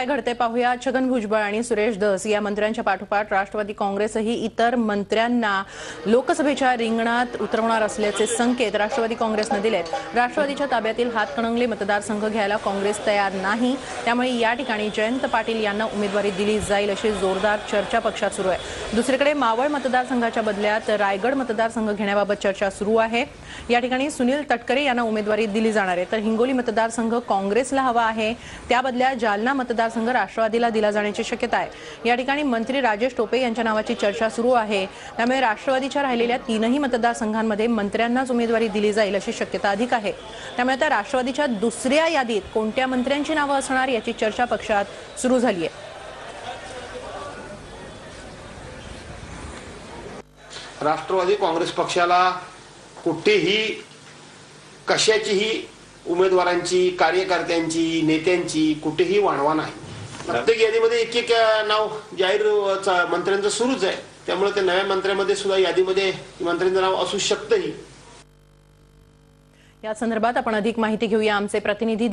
काय घडते पाहूया. छगन भुजबळ आणि सुरेश धस या मंत्र्यांच्या पाठोपाठ राष्ट्रवादी काँग्रेसही इतर मंत्र्यांना लोकसभेच्या रिंगणात उतरवणार असल्याचे संकेत राष्ट्रवादी काँग्रेसनं दिलेत. राष्ट्रवादीच्या ताब्यातील हातकणंगले मतदारसंघ घ्यायला काँग्रेस तयार नाही. त्यामुळे या ठिकाणी जयंत पाटील यांना उमेदवारी दिली जाईल अशी जोरदार चर्चा पक्षात सुरू आहे. दुसरीकडे मावळ मतदारसंघाच्या बदल्यात रायगड मतदारसंघ घेण्याबाबत चर्चा सुरू आहे. या ठिकाणी सुनील तटकरे यांना उमेदवारी दिली जाणार आहे. तर हिंगोली मतदारसंघ काँग्रेसला हवा आहे. त्या बदल्या जालना मतदारसंघ राष्ट्रवादीला दिला जाण्याची शक्यता आहे. या ठिकाणी मंत्री राजेश टोपे यांच्या नावाची चर्चा सुरू आहे. त्यामुळे राष्ट्रवादीच्या राहिलेल्या तीनही मतदारसंघांमध्ये मंत्र्यांनाच उमेदवारी दिली जाईल अशी शक्यता अधिक आहे. त्यामुळे आता राष्ट्रवादीच्या दुसऱ्या यादीत कोणत्या मंत्र्यांची नावं असणार याची चर्चा पक्षात सुरू झाली आहे. राष्ट्रवादी काँग्रेस पक्षाला कुठेही कशाचीही उमेदवारांची कार्यकर्त्यांची नेत्यांची कुठेही वाणवा नाही. प्रत्येक यादीमध्ये एक एक नाव जाहीर मंत्र्यांचं सुरूच आहे. त्यामुळे त्या नव्या मंत्र्यामध्ये सुद्धा यादीमध्ये मंत्र्यांचं नाव असू शकतंही. या संदर्भात आपण अधिक माहिती घेऊया. आमचे प्रतिनिधी